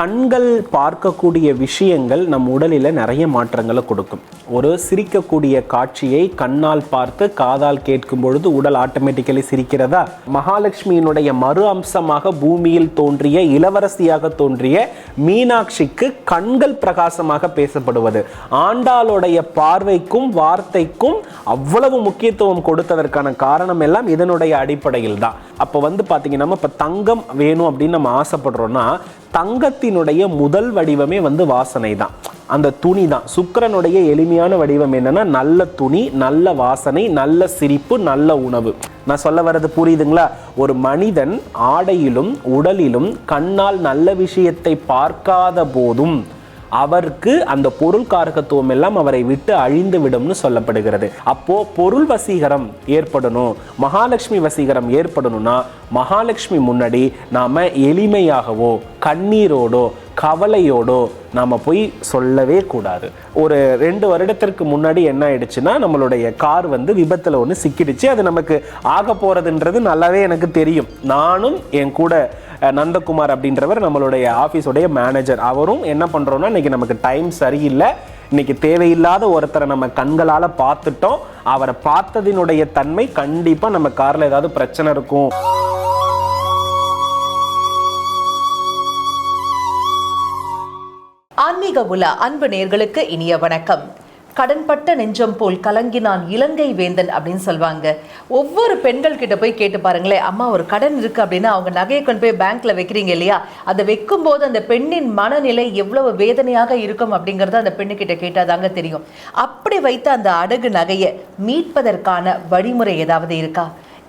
கண்கள் பார்க்கக்கூடிய விஷயங்கள் நம் உடலில் நிறைய மாற்றங்களை கொடுக்கும். ஒரு சிரிக்கக்கூடிய காட்சியை கண்ணால் பார்த்து காதால் கேட்கும் பொழுது உடல் ஆட்டோமேட்டிக்கலி சிரிக்கிறதா? மகாலட்சுமியினுடைய மறு அம்சமாக பூமியில் தோன்றிய இளவரசியாக தோன்றிய மீனாட்சிக்கு கண்கள் பிரகாசமாக பேசப்படுவது. ஆண்டாளுடைய பார்வைக்கும் வார்த்தைக்கும் அவ்வளவு முக்கியத்துவம் கொடுத்ததற்கான காரணம் எல்லாம் இதனுடைய அடிப்படையில் தான் அப்போ வந்து பார்த்தீங்கன்னா இப்போ தங்கம் வேணும் அப்படின்னு நம்ம ஆசைப்படுறோம்னா தங்கத்தினுடைய முதல் வடிவமே வந்து வாசனை தான் அந்த துணி தான் சுக்கிரனுடைய எளிமையான வடிவம் என்னன்னா நல்ல துணி நல்ல வாசனை நல்ல சிரிப்பு நல்ல உணவு. நான் சொல்ல வர்றது புரியுதுங்களா? ஒரு மனிதன் ஆடையிலும் உடலிலும் கண்ணால் நல்ல விஷயத்தை பார்க்காத போதும் அவருக்கு அந்த பொருள் காரகத்துவம் எல்லாம் அவரை விட்டு அழிந்து விடும்னு சொல்லப்படுகிறது. அப்போ பொருள் வசீகரம் ஏற்படணும் மகாலட்சுமி வசீகரம் ஏற்படணும்னா மகாலட்சுமி முன்னாடி நாம எளிமையாகவோ கண்ணீரோடோ கவலையோடோ நாம் போய் சொல்லவே கூடாது. ஒரு ரெண்டு வருடத்திற்கு முன்னாடி என்ன ஆயிடுச்சுன்னா நம்மளுடைய கார் வந்து விபத்தில் ஒன்று சிக்கிடுச்சு. அது நமக்கு ஆக போகிறதுன்றது நல்லாவே எனக்கு தெரியும். நானும் என் கூட நந்தகுமார் அப்படின்றவர் நம்மளுடைய ஆஃபீஸோடைய மேனேஜர் அவரும் என்ன பண்ணுறோம்னா இன்னைக்கு நமக்கு டைம் சரியில்லை. இன்றைக்கி தேவையில்லாத ஒருத்தரை நம்ம கண்களால் பார்த்துட்டோம். அவரை பார்த்ததினுடைய தன்மை கண்டிப்பாக நம்ம காரில் ஏதாவது பிரச்சனை இருக்கும். ஆன்மீக உலா அன்பு நேர்களுக்கு இனிய வணக்கம். கடன்பட்ட நெஞ்சம் போல் கலங்கினான் இலங்கை வேந்தன் அப்படின்னு சொல்லுவாங்க ஒவ்வொரு பெண்கள் கிட்ட போய் கேட்டு பாருங்களேன் அம்மா ஒரு கடன் இருக்கு அப்படின்னா அவங்க நகையை கொண்டு போய் பேங்க்ல வைக்கிறீங்க இல்லையா? அதை வைக்கும் போது அந்த பெண்ணின் மனநிலை எவ்வளவு வேதனையாக இருக்கும் அப்படிங்கறத அந்த பெண்ணு கிட்ட கேட்டாதாங்க தெரியும். அப்படி வைத்த அந்த அடகு நகையை மீட்பதற்கான வழிமுறை ஏதாவது இருக்கா?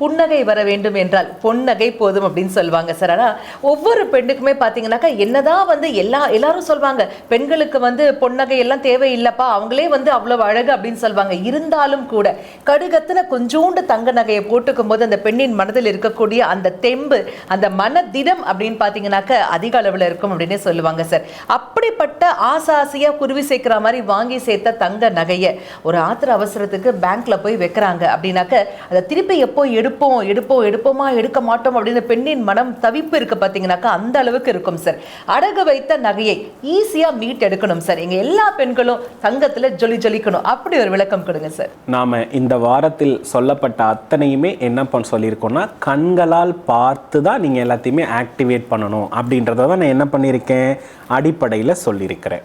புன்னகை வர வேண்டும் என்றால் பொன்னகை போதும் அப்படின்னு சொல்லுவாங்க சார். ஆனால் ஒவ்வொரு பெண்ணுக்குமே பார்த்தீங்கன்னாக்கா என்னதான் வந்து எல்லா எல்லாரும் சொல்லுவாங்க பெண்களுக்கு வந்து பொன்னகை எல்லாம் தேவையில்லைப்பா அவங்களே வந்து அவ்வளோ அழகு அப்படின்னு சொல்லுவாங்க இருந்தாலும் கூட கடுகத்தில் கொஞ்சோண்டு தங்க நகையை போட்டுக்கும் போது அந்த பெண்ணின் மனதில் இருக்கக்கூடிய அந்த தெம்பு அந்த மனதிடம் அப்படின்னு பார்த்தீங்கன்னாக்கா அதிக அளவில் இருக்கும் அப்படின்னே சொல்லுவாங்க சார். அப்படிப்பட்ட ஆசை குருவி சேர்க்குற மாதிரி வாங்கி சேர்த்த தங்க நகையை ஒரு ஆத்திர அவசரத்துக்கு பேங்க்ல போய் வைக்கிறாங்க அப்படின்னாக்க அதை திருப்பி எப்போ எடுப்போம் எடுப்போம் எடுப்போமா எடுக்க மாட்டோம் அப்படின்னு பெண்ணின் மனம் தவிப்பு இருக்கு பார்த்தீங்கன்னாக்கா அந்த அளவுக்கு இருக்கும் சார் அடகு வைத்த நகையை ஈஸியாக மீட் எடுக்கணும் சார் எங்கள் எல்லா பெண்களும் தங்கத்தில் ஜொலி ஜொலிக்கணும். அப்படி ஒரு விளக்கம் கொடுங்க சார் நாம் இந்த வாரத்தில் சொல்லப்பட்ட அத்தனையுமே என்ன பண்ண சொல்லியிருக்கோம்னா கண்களால் பார்த்து தான் நீங்கள் எல்லாத்தையுமே ஆக்டிவேட் பண்ணணும். அப்படின்றத தான் நான் என்ன பண்ணியிருக்கேன்? அடிப்படையில் சொல்லியிருக்கிறேன்.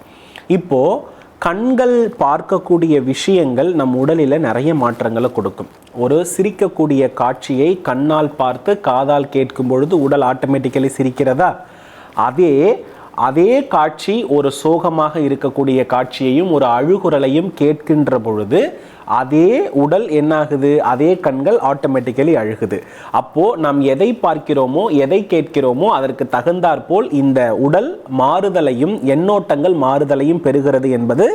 இப்போது கண்கள் பார்க்கக்கூடிய விஷயங்கள் நம் உடலில் நிறைய மாற்றங்களை கொடுக்கும். ஒரு சிரிக்கக்கூடிய காட்சியை கண்ணால் பார்த்து காதால் கேட்கும் பொழுது உடல் ஆட்டோமேட்டிக்கலி சிரிக்கிறதா? அதே அதே காட்சி ஒரு சோகமாக இருக்கக்கூடிய காட்சியையும் ஒரு அழுகுரலையும் கேட்கின்ற பொழுது அதே உடல் என்னாகுது? அதே கண்கள் ஆட்டோமேட்டிக்கலி அழுகுது. அப்போ நாம் எதை பார்க்கிறோமோ எதை கேட்கிறோமோ அதற்கு தகுந்தாற்போல் இந்த உடல் மாறுதலையும் எண்ணோட்டங்கள் மாறுதலையும் பெறுகிறது என்பது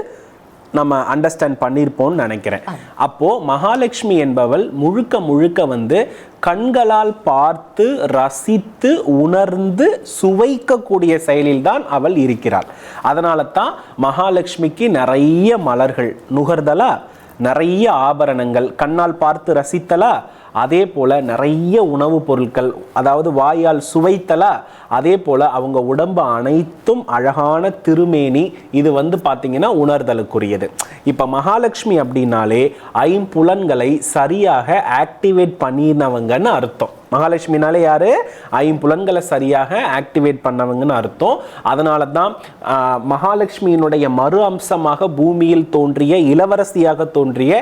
நம்ம அண்டர்ஸ்டாண்ட் பண்ணியிருப்போம்னு நினைக்கிறேன். அப்போது மகாலட்சுமி என்பவள் முழுக்க முழுக்க வந்து கண்களால் பார்த்து ரசித்து உணர்ந்து சுவைக்கக்கூடிய செயலில்தான் அவள் இருக்கிறாள். அதனால தான் மகாலட்சுமிக்கு நிறைய மலர்கள் நுகர்தலா நிறைய ஆபரணங்கள் கண்ணால் பார்த்து ரசித்தலா அதே போல் நிறைய உணவுப் பொருட்கள் அதாவது வாயால் சுவைத்தலா அதே போல் அவங்க உடம்பு அனைத்தும் அழகான திருமேனி இது வந்து பார்த்திங்கன்னா உணர்தலுக்குரியது. இப்போ மகாலட்சுமி அப்படின்னாலே ஐம்புலன்களை சரியாக ஆக்டிவேட் பண்ணினவங்கன்னு அர்த்தம். மகாலட்சுமினாலே யார்? ஐம்புலன்களை சரியாக ஆக்டிவேட் பண்ணவங்கன்னு அர்த்தம். அதனால தான் மகாலட்சுமியினுடைய மறு அம்சமாக பூமியில் தோன்றிய இளவரசியாக தோன்றிய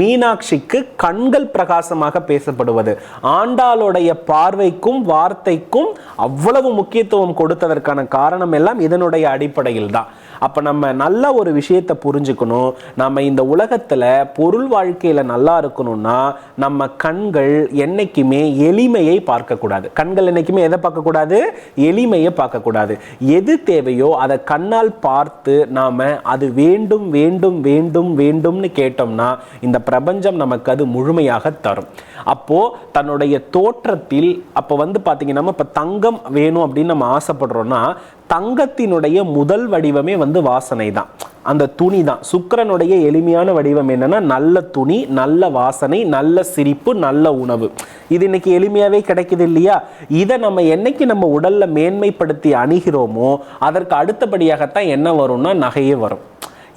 மீனாட்சிக்கு கண்கள் பிரகாசமாக பேசப்படுவது. ஆண்டாளுடைய பார்வைக்கும் வார்த்தைக்கும் அவ்வளவு முக்கியத்துவம் கொடுத்ததற்கான காரணம் எல்லாம் இதனுடைய அடிப்படையில் தான். அப்போ நம்ம நல்ல ஒரு விஷயத்தை புரிஞ்சுக்கணும். நம்ம இந்த உலகத்தில் பொருள் வாழ்க்கையில் நல்லா இருக்கணும்னா நம்ம கண்கள் என்னைக்குமே எளிமை எளிமையை பார்க்கக்கூடாது. கண்கள் என்றைக்குமே எதை பார்க்கக்கூடாது? எளிமையை பார்க்கக்கூடாது. எது தேவையோ அதை கண்ணால் பார்த்து நாம அது வேண்டும் வேண்டும் வேண்டும் வேண்டும்னு கேட்டோம்னா இந்த பிரபஞ்சம் நமக்கு அது முழுமையாக தரும். அப்போ தன்னுடைய தோற்றத்தில் அப்போ வந்து பார்த்தீங்கன்னா இப்போ தங்கம் வேணும் அப்படின்னு நம்ம ஆசைப்படுறோன்னா தங்கத்தினுடைய முதல் வடிவமே வந்து வாசனை தான். அந்த துணி தான். சுக்கரனுடைய எளிமையான வடிவம் என்னன்னா நல்ல துணி நல்ல வாசனை நல்ல சிரிப்பு நல்ல உணவு. இது இன்னைக்கு எளிமையாவே கிடைக்குது இல்லையா? இதை நம்ம என்னைக்கு நம்ம உடல்ல மேன்மைப்படுத்தி அணுகிறோமோ அதற்கு அடுத்தபடியாகத்தான் என்ன வரும்னா நகையே வரும்.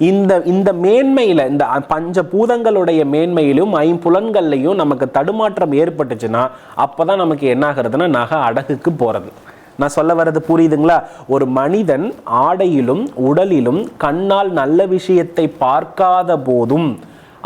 இந்த இந்த மேன்மையில் இந்த பஞ்ச பூதங்களுடைய மேன்மையிலும் ஐம்புலன்கள்லையும் நமக்கு தடுமாற்றம் ஏற்பட்டுச்சுன்னா அப்போ தான் நமக்கு என்ன நகை அடகுக்கு போகிறது நான் சொல்ல வர்றது புரியுதுங்களா? ஒரு மனிதன் ஆடையிலும் உடலிலும் கண்ணால் நல்ல விஷயத்தை பார்க்காத போதும்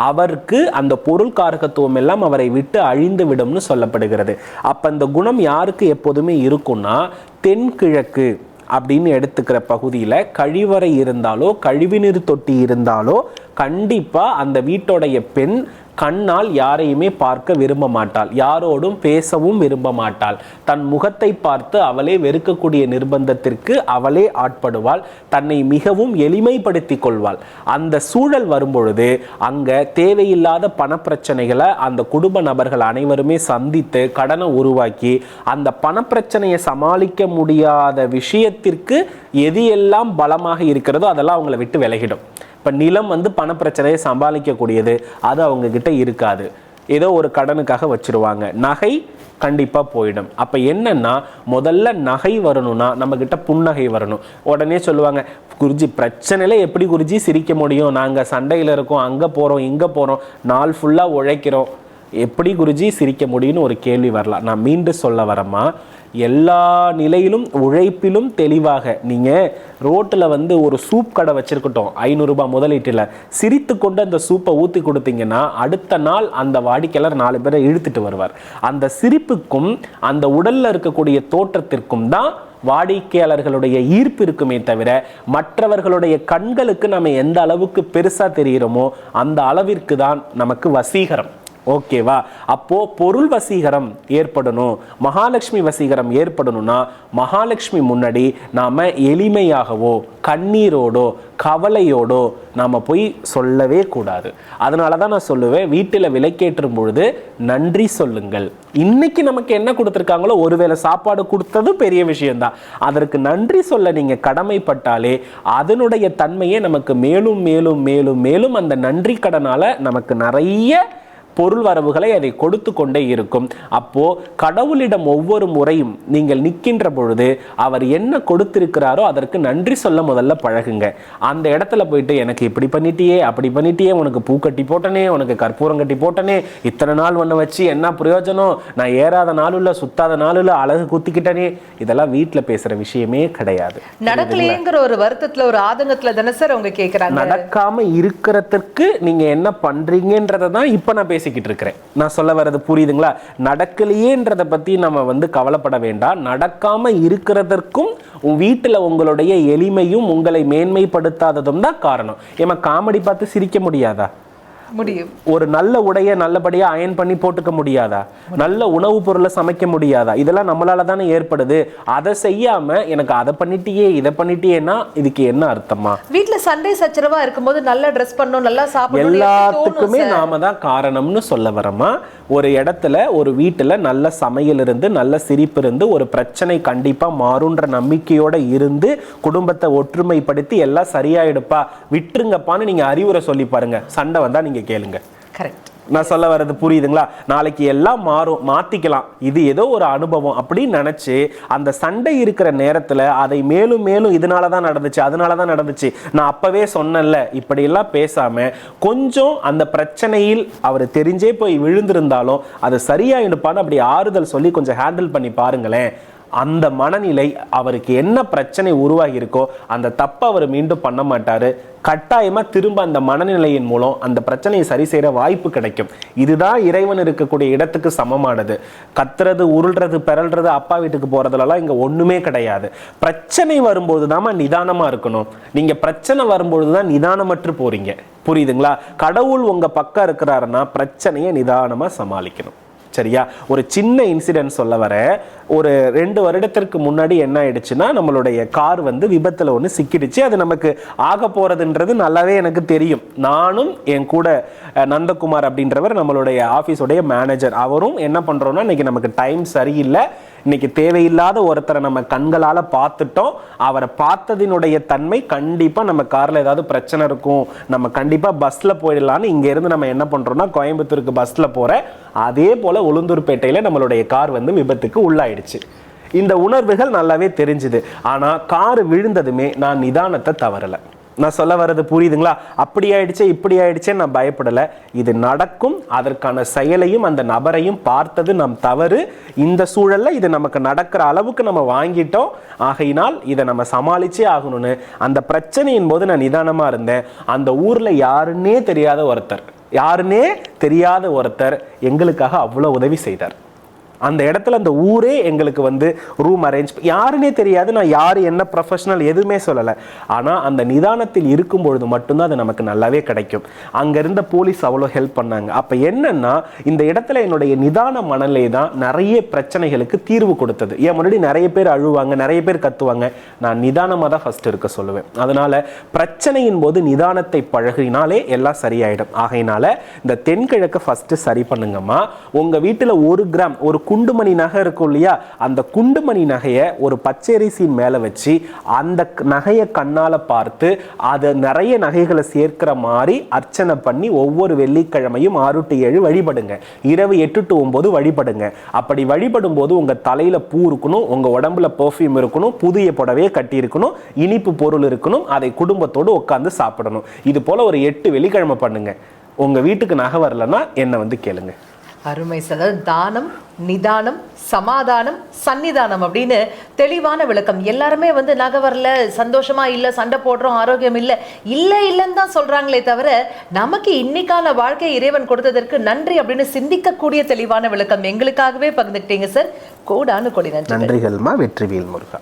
அவருக்கு அந்த பொருள் காரகத்துவம் எல்லாம் அவரை விட்டு அழிந்து விடும்னு சொல்லப்படுகிறது. அப்போ இந்த குணம் யாருக்கு எப்போதுமே இருக்கும்னா தென்கிழக்கு அப்படின்னு எடுத்துக்கிற பகுதியில் கழிவறை இருந்தாலோ கழிவுநீர் தொட்டி இருந்தாலோ கண்டிப்பாக அந்த வீட்டோடைய பெண் கண்ணால் யாரையுமே பார்க்க விரும்ப மாட்டாள். யாரோடும் பேசவும் விரும்ப மாட்டாள். தன் முகத்தை பார்த்து அவளே வெறுக்கக்கூடிய நிர்பந்தத்திற்கு அவளே ஆட்படுவாள். தன்னை மிகவும் எளிமைப்படுத்திக் கொள்வாள். அந்த சூழல் வரும்பொழுது அங்க தேவையில்லாத பணப்பிரச்சனைகளை அந்த குடும்ப நபர்கள் அனைவருமே சந்தித்து கடனை உருவாக்கி அந்த பணப்பிரச்சனையை சமாளிக்க முடியாத விஷயத்திற்கு எது எல்லாம் பலமாக இருக்கிறதோ அதெல்லாம் அவங்கள விட்டு விலகிடும். இப்போ நிலம் வந்து பணப்பிரச்சனையை சமாளிக்கக்கூடியது. அது அவங்கக்கிட்ட இருக்காது. ஏதோ ஒரு கடனுக்காக வச்சுருவாங்க. நகை கண்டிப்பாக போயிடும். அப்போ என்னன்னா முதல்ல நகை வரணும்னா நம்மக்கிட்ட புன்னகை வரணும். உடனே சொல்லுவாங்க குருஜி பிரச்சனையில் எப்படி குருஜி சிரிக்க முடியும்? நாங்கள் சண்டையில் இருக்கோம் அங்கே போகிறோம் இங்கே போகிறோம் நாள் ஃபுல்லாக உழைக்கிறோம். எப்படி குருஜி சிரிக்க முடியும்னு ஒரு கேள்வி வரலாம். நான் மீண்டும் சொல்ல வரமா எல்லா நிலையிலும் உழைப்பிலும் தெளிவாக. நீங்கள் ரோட்டில் வந்து ஒரு சூப் கடை வச்சுருக்கட்டும் ஐநூறுரூபா முதலீட்டில். சிரித்து கொண்டு அந்த சூப்பை ஊற்றி கொடுத்தீங்கன்னா அடுத்த நாள் அந்த வாடிக்கையாளர் நாலு பேரை இழுத்துட்டு வருவார். அந்த சிரிப்புக்கும் அந்த உடலில் இருக்கக்கூடிய தோற்றத்திற்கும் தான் வாடிக்கையாளர்களுடைய ஈர்ப்பு இருக்குமே தவிர மற்றவர்களுடைய கண்களுக்கு நம்ம எந்த அளவுக்கு பெருசாக தெரிகிறோமோ அந்த அளவிற்கு தான் நமக்கு வசீகரம். ஓகேவா? அப்போ பொருள் வசீகரம் ஏற்படணும். மகாலட்சுமி வசீகரம் ஏற்படணும்னா மகாலட்சுமி முன்னாடி நாம் எளிமையாகவோ கண்ணீரோடோ கவலையோடோ நாம் போய் சொல்லவே கூடாது. அதனால தான் நான் சொல்லுவேன் வீட்டில் விலைக்கேற்றும் பொழுது நன்றி சொல்லுங்கள். இன்னைக்கு நமக்கு என்ன கொடுத்துருக்காங்களோ ஒருவேளை சாப்பாடு கொடுத்தது பெரிய விஷயம்தான். அதற்கு நன்றி சொல்ல நீங்கள் கடமைப்பட்டாலே அதனுடைய தன்மையே நமக்கு மேலும் மேலும் மேலும் மேலும் அந்த நன்றி கடனால் நமக்கு நிறைய பொருள் வரவுகளை அதை கொடுத்து கொண்டே இருக்கும். அப்போ கடவுளிடம் ஒவ்வொரு முறையும் நீங்கள் நிற்கின்ற பொழுது அவர் என்ன கொடுத்திருக்கிறாரோ அதற்கு நன்றி சொல்ல முதல்ல பழகுங்க. அந்த இடத்துல போயிட்டு எனக்கு இப்படி பண்ணிட்டியே அப்படி பண்ணிட்டியே உனக்கு பூ கட்டி போட்டனே உனக்கு கற்பூரம் கட்டி போட்டனே இத்தனை நாள் ஒன்று வச்சு என்ன பிரயோஜனம்? நான் ஏறாத நாளுல சுத்தாத நாளுல அழகு குத்திக்கிட்டனே. இதெல்லாம் வீட்டில் பேசுற விஷயமே கிடையாது. நடக்கலையேங்கிற ஒரு வருத்தத்துல ஒரு ஆதங்கத்துல தானே சார் அவங்க கேக்குறாங்க? நடக்காம இருக்கிறதுக்கு நீங்க என்ன பண்றீங்கன்றதை தான் இப்ப நான் பேசிக்கிட்டு இருக்கிறேன். நான் சொல்ல வர்றது புரியுதுங்களா? நடக்கலையேன்றதை பத்தி நம்ம வந்து கவலைப்பட வேண்டாம். நடக்காம இருக்கிறதற்கும் வீட்டில் வீட்டுல உங்களுடைய எளிமையும் உங்களை மேன்மைப்படுத்தாததும் தான் காரணம். ஏமா காமெடி பார்த்து சிரிக்க முடியாதா? முடியும். ஒரு நல்ல உடைய நல்லபடியா அயன் பண்ணி போட்டுக்க முடியாதா? நல்ல உணவுப் பொருளை சமைக்க முடியாதா? இதெல்லாம் நம்மளால தானே ஏற்படுது. அதை செய்யாம எனக்கு அதை பண்ணிட்டியே இதை பண்ணிட்டியேன்னா இதுக்கு என்ன அர்த்தமா? வீட்ல சண்டை சச்சரவா இருக்கும்போது நல்லா ட்ரெஸ் பண்ணணும் நல்லா சாப்பிடணும் எல்லாத்துக்குமே நாம தான் காரணம்னு சொல்ல வரமா ஒரு இடத்துல ஒரு வீட்டுல நல்ல சமையல் இருந்து நல்ல சிரிப்பு இருந்து ஒரு பிரச்சனை கண்டிப்பா மாறுன்ற நம்பிக்கையோட இருந்து குடும்பத்தை ஒற்றுமைப்படுத்தி எல்லாம் சரியாயிடுப்பா. விட்டுருங்கப்பான்னு நீங்க அறிவுரை சொல்லி பாருங்க. சண்டை வந்தா நீங்க கேளுங்க. கரெக்ட் நான் சொல்ல வர்றது புரியுதுங்களா? நாளைக்கு எல்லாம் மாறும் மாத்திக்கலாம். இது ஏதோ ஒரு அனுபவம் அப்படின்னு நினைச்சு அந்த சண்டை இருக்கிற நேரத்துல அதை மேலும் மேலும் இதனால தான் நடந்துச்சு அதனால தான் நடந்துச்சு. நான் அப்பவே சொன்னேன்ல இப்படி எல்லாம் பேசாம கொஞ்சம் அந்த பிரச்சனையில் அவர் தெரிஞ்சே போய் விழுந்திருந்தாலும் அது சரியாயிடுப்பான்னு அப்படி ஆறுதல் சொல்லி கொஞ்சம் ஹேண்டில் பண்ணி பாருங்களேன். அந்த மனநிலை அவருக்கு என்ன பிரச்சனை உருவாகி இருக்கோ அந்த தப்பை அவர் மீண்டும் பண்ண மாட்டார். கட்டாயமாக திரும்ப அந்த மனநிலையின் மூலம் அந்த பிரச்சனையை சரி செய்கிற வாய்ப்பு கிடைக்கும். இதுதான் இறைவன் இருக்கக்கூடிய இடத்துக்கு சமமானது. கத்துறது உருள்றது பெறல்றது அப்பா வீட்டுக்கு போகிறதுலலாம் இங்கே ஒன்றுமே கிடையாது. பிரச்சனை வரும்போது தான் நிதானமாக இருக்கணும். நீங்கள் பிரச்சனை வரும்பொழுது தான் நிதானமற்று போகிறீங்க புரியுதுங்களா? கடவுள் உங்கள் பக்கம் இருக்கிறாருன்னா பிரச்சனையை நிதானமாக சமாளிக்கணும். சரியா? ஒரு சின்ன இன்சிடென்ட் சொல்ல வர ஒரு ரெண்டு வருடத்திற்கு முன்னாடி என்ன ஆயிடுச்சுன்னா நம்மளுடைய கார் வந்து விபத்தில் ஒன்று சிக்கிடுச்சு. அது நமக்கு ஆக போகிறதுன்றது நல்லாவே எனக்கு தெரியும். நானும் என் கூட நந்தகுமார் அப்படின்றவர் நம்மளுடைய ஆஃபீஸோடைய மேனேஜர் அவரும் என்ன பண்ணுறோன்னா இன்னைக்கு நமக்கு டைம் சரியில்லை. இன்னைக்கு தேவையில்லாத ஒருத்தரை நம்ம கண்களால் பார்த்துட்டோம். அவரை பார்த்ததினுடைய தன்மை கண்டிப்பாக நம்ம காரில் ஏதாவது பிரச்சனை இருக்கும். நம்ம கண்டிப்பாக பஸ்ஸில் போயிடலான்னு இங்கேருந்து நம்ம என்ன பண்ணுறோம்னா கோயம்புத்தூருக்கு பஸ்ஸில் போகிற அதே போல் உளுந்தூர்பேட்டையில் நம்மளுடைய கார் வந்து விபத்துக்கு உள்ளாயிடுச்சு. இந்த உணர்வுகள் நல்லாவே தெரிஞ்சுது. ஆனால் கார் விழுந்ததுமே நான் நிதானத்தை தவறலை. நான் சொல்ல வர்றது புரியுதுங்களா? அப்படி ஆயிடுச்சே இப்படி ஆயிடுச்சே நான் பயப்படலை. இது நடக்கும். அதற்கான செயலையும் அந்த நபரையும் பார்த்தது நம் தவறு. இந்த சூழலில் இது நமக்கு நடக்கிற அளவுக்கு நம்ம வாங்கிட்டோம். ஆகையினால் இதை நம்ம சமாளிச்சே ஆகணும்னு அந்த பிரச்சனையின் போது நான் நிதானமாக இருந்தேன். அந்த ஊரில் யாருன்னே தெரியாத ஒருத்தர். யாருன்னே தெரியாத ஒருத்தர் எங்களுக்காக அவ்வளோ உதவி செய்தார். அந்த இடத்துல அந்த ஊரே எங்களுக்கு வந்து ரூம் அரேஞ்ச் யாருன்னே தெரியாது. நான் யார் என்ன ப்ரொஃபஷனல் எதுவுமே சொல்லலை. ஆனால் அந்த நிதானத்தில் இருக்கும் பொழுது மட்டும்தான் அது நமக்கு நல்லாவே கிடைக்கும். அங்கே இருந்த போலீஸ் அவ்வளோ ஹெல்ப் பண்ணாங்க. அப்போ என்னன்னா இந்த இடத்துல என்னுடைய நிதான மனநிலை தான் நிறைய பிரச்சனைகளுக்கு தீர்வு கொடுத்தது. ஏன் முன்னாடி நிறைய பேர் அழுவாங்க நிறைய பேர் கத்துவாங்க. நான் நிதானமாக தான் ஃபர்ஸ்ட் இருக்க சொல்லுவேன். அதனால் பிரச்சனையின் போது நிதானத்தை பழகினாலே எல்லாம் சரியாயிடும். ஆகையினால இந்த தென்கிழக்கு ஃபஸ்ட்டு சரி பண்ணுங்கம்மா. உங்கள் வீட்டில் ஒரு கிராம் ஒரு குண்டுமணி நகை இருக்கும் இல்லையா? அந்த குண்டுமணி நகையை ஒரு பச்சரிசியின் மேலே வச்சு அந்த நகையை கண்ணால் பார்த்து அதை நிறைய நகைகளை சேர்க்கிற மாதிரி அர்ச்சனை பண்ணி ஒவ்வொரு வெள்ளிக்கிழமையும் ஆறு டு ஏழு வழிபடுங்க. இரவு எட்டு டு ஒம்பது வழிபடுங்க. அப்படி வழிபடும் போது உங்கள் தலையில் பூ இருக்கணும் உங்கள் உடம்புல பர்ஃப்யூம் இருக்கணும் புதிய புடவையை கட்டி இருக்கணும் இனிப்பு பொருள் இருக்கணும் அதை குடும்பத்தோடு உட்காந்து சாப்பிடணும். இது போல ஒரு எட்டு வெள்ளிக்கிழமை பண்ணுங்க. உங்கள் வீட்டுக்கு நகை வரலன்னா என்னை வந்து கேளுங்கள் அருமை சார் அதாவது தானம் நிதானம் சமாதானம் சன்னிதானம் அப்படின்னு தெளிவான விளக்கம். எல்லாருமே வந்து நகை வரல சந்தோஷமா இல்ல சண்டை போடுறோம் ஆரோக்கியம் இல்ல இல்ல இல்லைன்னு தான் சொல்றாங்களே தவிர நமக்கு இன்னைக்கான வாழ்க்கை இறைவன் கொடுத்ததற்கு நன்றி அப்படின்னு சிந்திக்கக்கூடிய தெளிவான விளக்கம். எங்களுக்காகவே பகிர்ந்துக்கிட்டீங்க சார். கோடானு கொடி நன்றி நன்றிகள்மா வெற்றிவேல் முருகா.